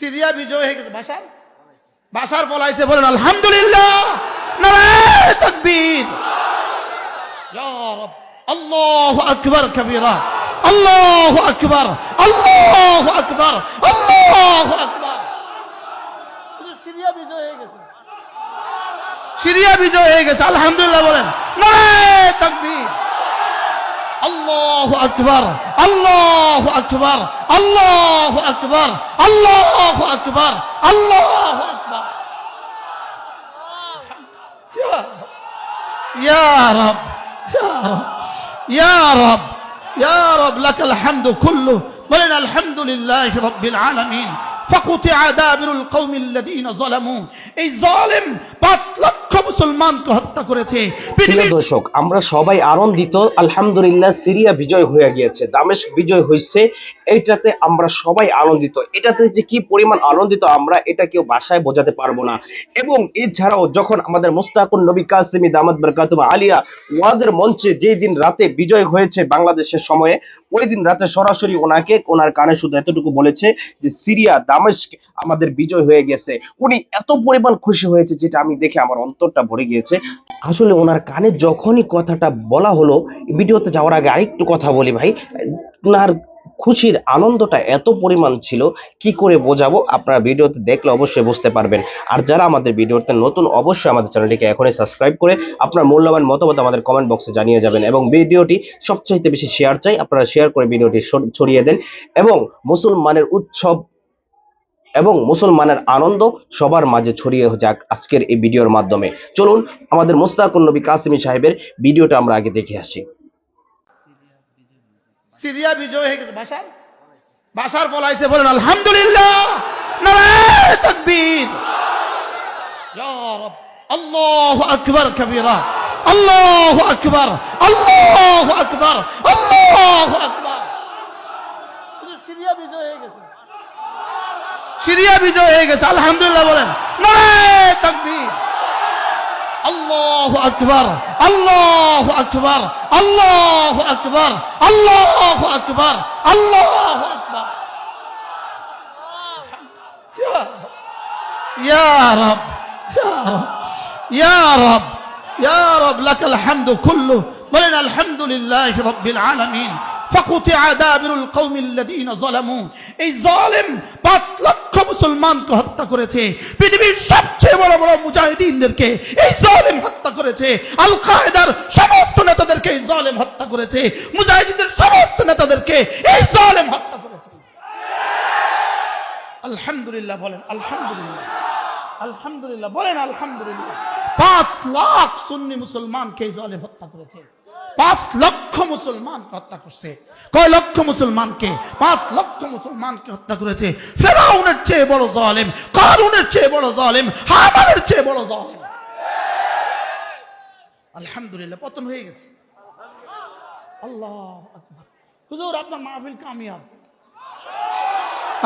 Syria বিজয় হয়ে গেছে। বাসার? বাসার ফলাইছে বলেন, আলহামদুলিল্লাহ তাকবীর। ইয়া রব, আল্লাহু আকবার কবীরা, আল্লাহু আকবার আল্লাহু আকবার সিরিয়া বিজয় হয়ে গেছে। সিরিয়া বিজয় হয়ে গেছে, আলহামদুলিল্লাহ বলেন, নারায়ে তাকবীর। আল্লাহু আকবার আল্লাহু আকবার আল্লাহু আকবার আল্লাহু আকবার আল্লাহু আকবার يا رب يا رب يا رب يا رب لك الحمد كله ولنا الحمد لله رب العالمين فقطع دابر القوم الذين ظلموا এই জালেম পাঁচ লক্ষ মুসলমানকে হত্যা করেছে। দর্শক আমরা সবাই আনন্দিত আলহামদুলিল্লাহ সিরিয়া বিজয় হয়ে গিয়েছে দামেস্ক বিজয় হয়েছে এইটাতে আমরা সবাই আনন্দিত। এটাতে যে কি পরিমাণ আনন্দিত আমরা এটা কেউ ভাষায় বোঝাতে পারব না। এবং এছাড়াও যখন আমাদের নবী কাসিমি বরকাতুম আলিয়া ওয়াজের মঞ্চে যেই দিন রাতে বিজয় হয়েছে বাংলাদেশের সময়ে ওই দিন রাতে সরাসরি ওনাকে ওনার কানে শুধু এতটুকু বলেছে যে সিরিয়া দামেস্ক আমাদের বিজয় হয়ে গেছে। উনি এত পরিমাণ খুশি হয়েছে যেটা আমি দেখে আমার অন্তরটা ভরে গিয়েছে। আসলে ওনার কানে যখনই কথাটা বলা হলো, ভিডিওতে যাওয়ার আগে আরেকটু কথা বলি ভাই ওনার খুশির আনন্দটা এত পরিমাণ ছিল, কি করে বোঝাবো আপনারা ভিডিওতে দেখলে অবশ্যই বুঝতে পারবেন। আর যারা আমাদের ভিডিওতে নতুন, অবশ্যই আমাদের চ্যানেলটিকে এখনই সাবস্ক্রাইব করে আপনার মূল্যবান মতামত আমাদের কমেন্ট বক্সে জানিয়ে যাবেন। এবং ভিডিওটি সবচাইতে বেশি শেয়ার চাই, আপনারা শেয়ার করে ভিডিওটি ছড়- ছড়িয়ে দেন। এবং মুসলমানের উৎসব এবং মুসলমানের আনন্দ সবার মাঝে ছড়িয়ে যাক আজকের এই ভিডিওর মাধ্যমে। চলুন, আমাদের মোস্তাকুল নবী কাসিমি সাহেবের ভিডিওটা আমরা আগে দেখে আসি। সিরিয়া বিজয় হয়ে গেছে। ফলাইছে বলেন, আলহামদুলিল্লাহ সিরিয়া বিজয় হয়ে গেছে। সিরিয়া বিজয় হয়ে গেছে আলহামদুলিল্লাহ বলেন নারায়ে তাকবীর আল্লাহু আকবার আল্লাহু আকবার আল্লাহু আকবার আল্লাহু আকবার আল্লাহু আকবার يا رب يا رب يا رب يا رب لك الحمد كله ولنا الحمد لله رب العالمين فقطع دابر القوم الذين ظلموا এই জালেম পাঁচ লক্ষ মুসলমানকে হত্যা করেছে। পৃথিবীর সবচেয়ে বড় বড় মুজাহিদিনদেরকে এই জালেম হত্যা করেছে। আল কায়দার সমস্ত নেতাদেরকে এই জালেম হত্যা করেছে। মুজাহিদিনদের সমস্ত নেতাদেরকে এই জালেম হত্যা করেছে। আলহামদুলিল্লাহ বলেন, আলহামদুলিল্লাহ। আলহামদুলিল্লাহ বলেন, আলহামদুলিল্লাহ। পাঁচ লাখ সুন্নি মুসলমানকে এই জালেম হত্যা করেছে। পাঁচ লক্ষ মুসলমানকে হত্যা করছে। কয় লক্ষ মুসলমানকে? পাঁচ লক্ষ মুসলমানকে হত্যা করেছে। ফেরাউনের চেয়ে বড় জালেম, কারুনের চেয়ে বড় জালেম হামানের চেয়ে বড় জালেম। আলহামদুলিল্লাহ, পতন হয়ে গেছে। আল্লাহ হুজুর, আপনার মাহফিল কামিয়াব।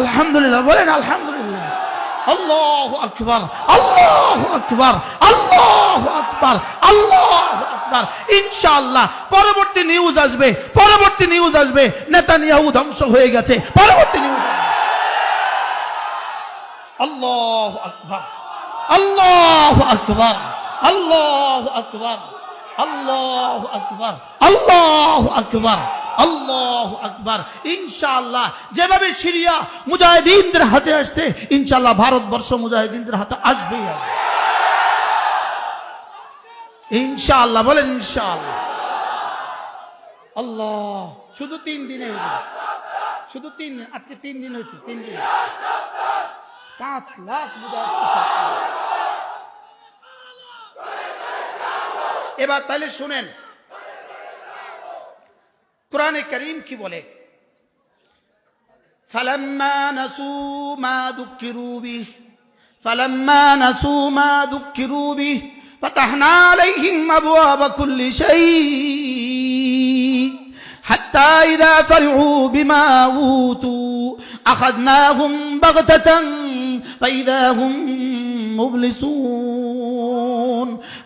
আলহামদুলিল্লাহ, বলেন আলহামদুলিল্লাহ। আল্লাহ আকবার আল্লাহ আকবার আল্লাহ আকবার, আল্লাহ আকবার ইনশাআল্লাহ, পরবর্তী নিউজ আসবে, পরবর্তী নিউজ আসবে। নেতানিয়াহু ধ্বংস হয়ে গেছে, পরবর্তী নিউজ আল্লাহ আল্লাহ আল্লাহ আল্লাহ আল্লাহ আল্লাহ যেভাবে সিরিয়া মুজাহিদিনদের হাতে আসছে, ইনশাআল্লাহ ভারতবর্ষ মুজাহিদিনদের হাতে আসবেই আসবে। ইনশাআল্লাহ বলেন ইনশাআল্লাহ আল্লাহ শুধু তিন দিনে হয়েছে শুধু তিন দিন আজকে তিন দিন হয়েছে তিন দিন পাঁচ লাখ মুজাহিদ এবার তাহলে শুনেন কোরআনে করিম কি বলে فلما نسوا ما ذكروا به فلما نسوا ما ذكروا به فتحنا عليهم أبواب كل شيء. حتى إذا فرحوا بما أوتوا أخذناهم بغتة فإذا هم مبلسون.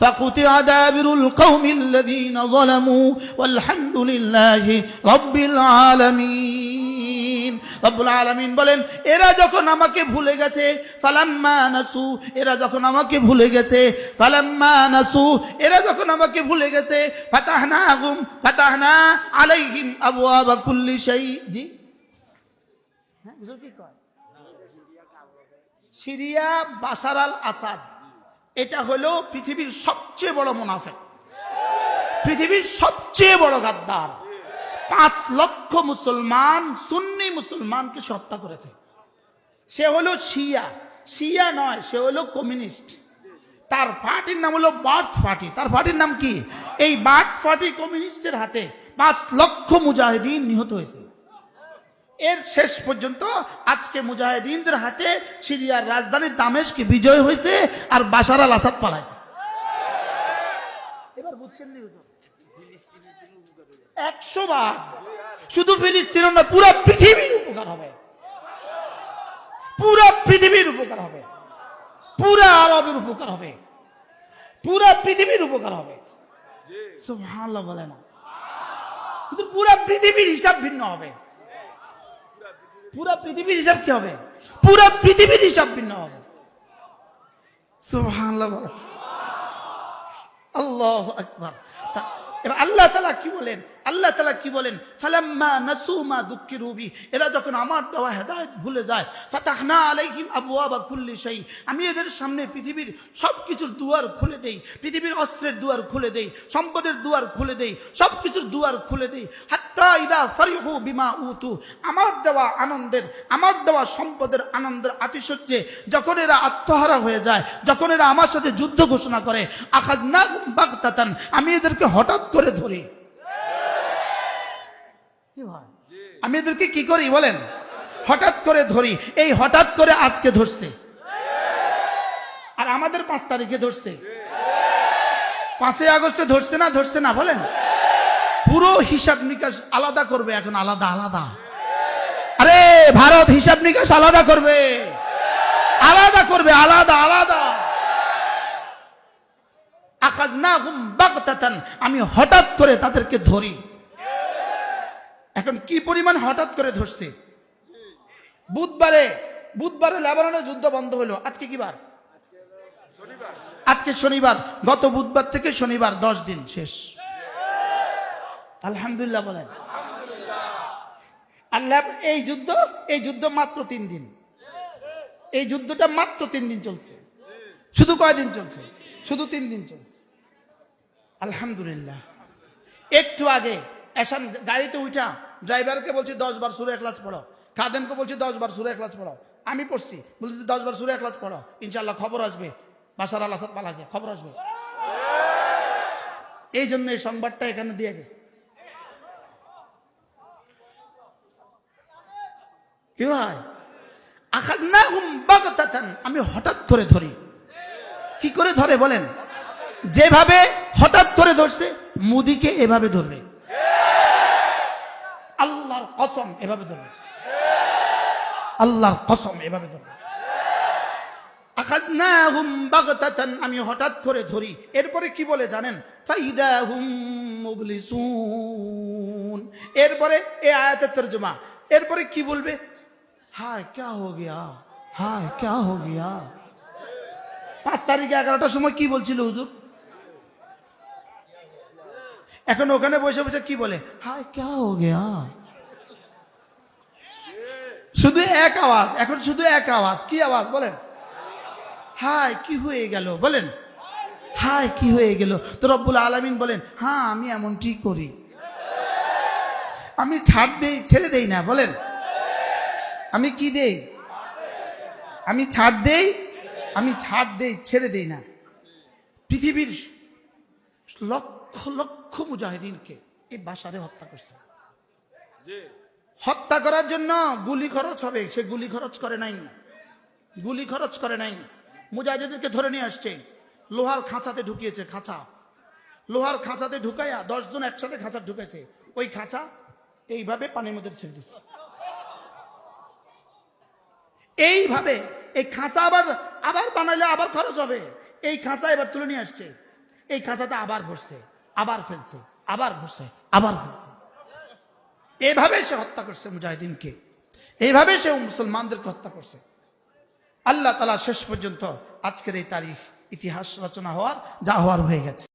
فقطع دابر القوم الذين ظلموا والحمد لله رب العالمين. আলামিন, রব্বুল আলামিন বলেন, এরা যখন আমাকে ভুলে গেছে, ফালাম্মা এরা যখন আমাকে ভুলে গেছে, ফালাম্মা এরা যখন আমাকে ভুলে গেছে ফাতাহনা গুম ফাতাহনা আলাইহিম আবওয়াবা কুল্লি শাই, জি। হ্যাঁ সিরিয়া বাশার আল আসাদ, এটা হলো পৃথিবীর সবচেয়ে বড় মুনাফেক। পৃথিবীর সবচেয়ে বড় গাদ্দার। পাঁচ লক্ষ মুসলমান সুন্নি মুসলমানকে সে হত্যা করেছে। সে হলো শিয়া। শিয়া নয়, সে হলো কমিউনিস্ট তার পার্টির নাম হলো বার্থ পার্টি। তার পার্টির নাম কি? এই বার্থ পার্টি কমিউনিস্টের হাতে পাঁচ লক্ষ মুজাহিদিন নিহত হয়েছে। এর শেষ পর্যন্ত আজকে মুজাহিদিনদের হাতে সিরিয়ার রাজধানী দামেশকে বিজয় হয়েছে আর বাশার আল আসাদ পালাইছে। একশো বার। শুধু ফিলিস্তিন না, পুরো পৃথিবীর উপকার হবে। পুরো পৃথিবীর উপকার হবে। পুরো আরবের উপকার হবে। পুরো পৃথিবীর উপকার হবে। সুবহানাল্লাহ বলে না। কিন্তু পুরো পৃথিবীর হিসাব ভিন্ন হবে। পুরো পৃথিবীর হিসাব কি হবে? পুরো পৃথিবীর হিসাব ভিন্ন হবে। সুবহানাল্লাহ বলে আল্লাহ আকবার। এবার আল্লাহ তালা কি বলেন? আল্লাহ তালা কি বলেন? ফালাম্মা নাসুমা দুঃখী রুবি এরা যখন আমার দেওয়া হেদায়ত ভুলে যায়, ফাতাহনা আলাইহিম আবওয়াবা খুল্লি সেই আমি এদের সামনে পৃথিবীর সব কিছুর দুয়ার খুলে দেই, পৃথিবীর অস্ত্রের দুয়ার খুলে দেই, সম্পদের দুয়ার খুলে দেই সব কিছুর দুয়ার খুলে দেই। বিমা উতু। আমার দেওয়া আনন্দের, আমার দেওয়া সম্পদের আনন্দের আতিশয্যে যখন এরা আত্মহারা হয়ে যায়, যখন এরা আমার সাথে যুদ্ধ ঘোষণা করে আখাজ না বাগতাতান, আমি এদেরকে হঠাৎ করে ধরি। আমি এদেরকে কি করি বলেন? হঠাৎ করে ধরি। এই হঠাৎ করে আজকে ধরছে। আর আমাদের পাঁচ তারিখে ধরছে। পাঁচই আগস্টে ধরছে না ধরছে না বলেন? পুরো হিসাব নিকাশ আলাদা করবে এখন আলাদা আলাদা। আরে ভারত হিসাব নিকাশ আলাদা করবে। আলাদা করবে আলাদা আলাদা। আকাশ না বাগতাতান আমি হঠাৎ করে তাদেরকে ধরি। এখন কি পরিমাণ হঠাৎ করে ধরছে? বুধবারে বুধবারে লেবাননের যুদ্ধ বন্ধ হলো। আজকে কি বার? আজকে শনিবার। গত বুধবার থেকে শনিবার দশ দিন শেষ। আলহামদুলিল্লাহ বলেন। আল্লাহ, এই যুদ্ধ এই যুদ্ধ মাত্র তিন দিন। এই যুদ্ধটা মাত্র তিন দিন চলছে। শুধু কয়দিন চলছে? শুধু তিন দিন চলছে। আলহামদুলিল্লাহ। একটু আগে এসান গাড়িতে উঠা ড্রাইভারকে বলছি, দশ বার সুরে ক্লাস পড়ো। খাদেমকে বলছি, দশ বার সুরে ক্লাস পড়ো। আমি পড়ছি বলছি দশ বার সুরে ক্লাস পড়ো। ইনশাল্লাহ খবর আসবে। বাসার আল আসাদ খবর আসবে। এই জন্য এই সংবাদটা এখানে দিয়ে গেছে। কি হয়? আখাজ না হুম আমি হঠাৎ করে ধরি। কি করে ধরে বলেন? যেভাবে হঠাৎ করে ধরছে, মুদিকে এভাবে ধরবে। আল্লাহর কসম এভাবে ধরবে। আল্লাহর কসম এভাবে ধরবে। আখাজনাহুম বাগতাতান। আমি হঠাৎ করে ধরি। এরপরে কি বলে জানেন? ফাইদাহুম মুবলিসুন। এরপরে এ আয়াতের তর্জমা। এরপরে কি বলবে? হায় ক্যা হো গিয়া হায় ক্যা হো গিয়া পাঁচ তারিখে এগারোটার সময় কি বলছিল হুজুর? এখন ওখানে বসে বসে কি বলে? হায় ক্যা হো গিয়া শুধু এক আওয়াজ, এখন শুধু এক আওয়াজ, কি আওয়াজ বলেন? হায়, কি হয়ে গেল? বলেন। হায়, কি হয়ে গেল? তো রব্বুল আলামিন বলেন হ্যাঁ আমি এমনটি করি। আমি ছাড় দেই, ছেড়ে দেই না, বলেন। আমি কি দেই? আমি ছাড় দেই? আমি ছাড় দেই ছেড়ে দেই না। পৃথিবীর লক্ষ লক্ষ মুজাহিদিনকে এই বাসারে হত্যা করছে। হত্যা করার জন্য গুলি খরচ হবে সে গুলি খরচ করে নাই। গুলি খরচ করে নাই। মুজাহিদিনকে ধরে নিয়ে আসছে। লোহার খাঁচাতে ঢুকিয়েছে খাঁচা। লোহার খাঁচাতে ঢুকাইয়া দশজন একসাথে খাঁচা ঢুকেছে ওই খাঁচা এইভাবে পানির মধ্যে ছেড়ে দিছে। এইভাবে এই খাঁচা আবার আবার বানাইলে আবার খরচ হবে। এই খাঁচা এবার তুলে নিয়ে আসছে। এই খাঁচাতে আবার ভরছে আবার ফেলছে, আবার ভরছে আবার ফেলছে। এভাবে সে হত্যা করছে মুজাহিদিনকে। এইভাবে সে মুসলমানদেরকে হত্যা করছে। আল্লাহ তালা শেষ পর্যন্ত আজকের এই তারিখ ইতিহাস রচনা হওয়ার, যা হওয়ার হয়ে গেছে।